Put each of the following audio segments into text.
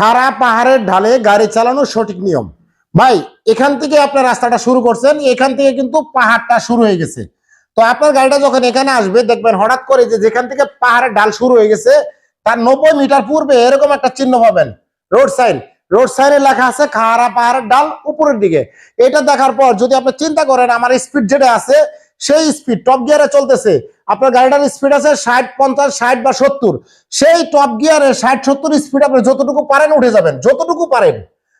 খাড়া পাহাড়ের ঢালে গাড়ি চালানোর সঠিক নিয়ম। ভাই, এখান থেকে আপনার রাস্তাটা শুরু করছেন, এখান থেকে কিন্তু পাহাড়টা শুরু হয়ে গেছে। তো আপনার গাড়িটা যখন এখানে আসবে, দেখবেন হঠাৎ করে যে যেখান থেকে পাহাড়ের ঢাল শুরু হয়ে গেছে, তার নব্বই মিটার পূর্বে এরকম একটা চিহ্ন পাবেন, রোড সাইন। রোড সাইনে লেখা আছে, খাড়া পাহাড়ের ডাল উপরের দিকে। এটা দেখার পর যদি আপনি চিন্তা করেন, আমার স্পিড যেটা আছে সেই স্পিড টপ গিয়ারে চলতেছে। আপনার গাড়িটার স্পিড আছে ষাট, পঞ্চাশ, ষাট বা সত্তর। সেই টপ গিয়ারে ষাট, সত্তর স্পিড আপনি যতটুকু পারেন উঠে যাবেন, যতটুকু পারেন।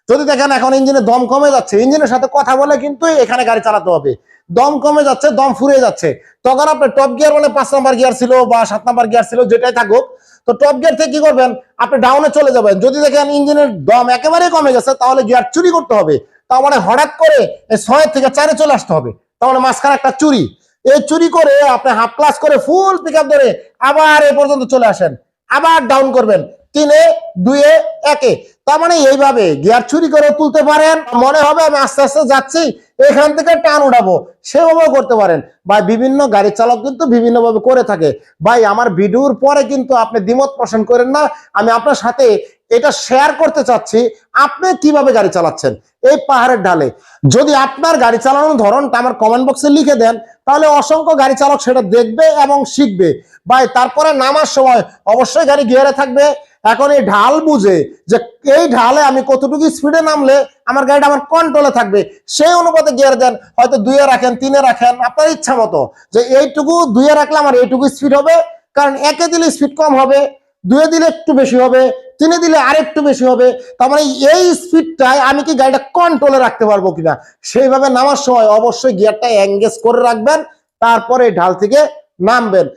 যদি দেখেন এখন ইঞ্জিনের দম কমে যাচ্ছে ইঞ্জিনের সাথে কথা বলে কিন্তু এখানে গাড়ি চালাতে হবে। দম কমে যাচ্ছে, দম ফুরিয়ে যাচ্ছে। তখন আপনার টপ গিয়ার মানে পাঁচ নাম্বার গিয়ার ছিল বা সাত নাম্বার গিয়ার ছিল, যেটাই থাকুক, তো টপ গিয়ার থেকে কি করবেন? আপনি ডাউনে চলে যাবেন। যদি দেখেন ইঞ্জিনের দম একেবারেই কমে গেছে, তাহলে গিয়ার চুরি করতে হবে। তার মানে হঠাৎ করে ছয় থেকে চারে চলে আসতে হবে। মানে মাঝখানে একটা চুরি। এই চুরি করে আপনি হাফ ক্লাস করে ফুল পিক ধরে আবার এ পর্যন্ত চলে আসেন। আবার ডাউন করবেন। তিনে, দুয়ে একে। তার মানে এইভাবে গিয়ার চুরি করে তুলতে পারেন। মনে হবে আমি আস্তে আস্তে যাচ্ছি, এখান থেকে টান উঠাবো। সেভাবেও করতে পারেন। বা বিভিন্ন গাড়ি চালক কিন্তু বিভিন্নভাবে করে থাকে। ভাই, আমার ভিডিওর পরে কিন্তু আপনি দ্বিমত পোষণ করেন না। আমি আপনার সাথে এটা শেয়ার করতে চাচ্ছি। আপনি কীভাবে গাড়ি চালাচ্ছেন? এই পাহাড়ের ঢালে। যদি আপনার গাড়ি চালানোর ধরনটা আমার কমেন্ট বক্সে লিখে দেন, তাহলে অসংখ্য গাড়ি চালক সেটা দেখবে এবং শিখবে। ভাই, তারপরে নামার সময় অবশ্যই গাড়ি গিয়ারে থাকবে। এখন এই ঢাল বুঝে যে এই ঢালে আমি কতটুকু স্পিডে নামলে আমার গাড়িটা আমার কন্ট্রোলে থাকবে? সেই অনুপাতে গিয়ার দেন, হয়তো দুইয়ে রাখেন, তিনে রাখেন, আপনার ইচ্ছা মতো। যে এইটুকু দুইয়ে রাখলে আমার এইটুকু স্পিড হবে, কারণ একে দিলে স্পিড কম হবে, দুয়ে দিলে একটু বেশি হবে, তিনে দিলে আরেকটু বেশি হবে, তার মানে এই স্পিডটায় আমি কি গাড়িটা কন্ট্রোলে রাখতে পারব কিনা? সেইভাবে নামার সময় অবশ্যই গিয়ারটা এঙ্গেজ করে রাখবেন, তারপরে ঢাল থেকে নামবেন।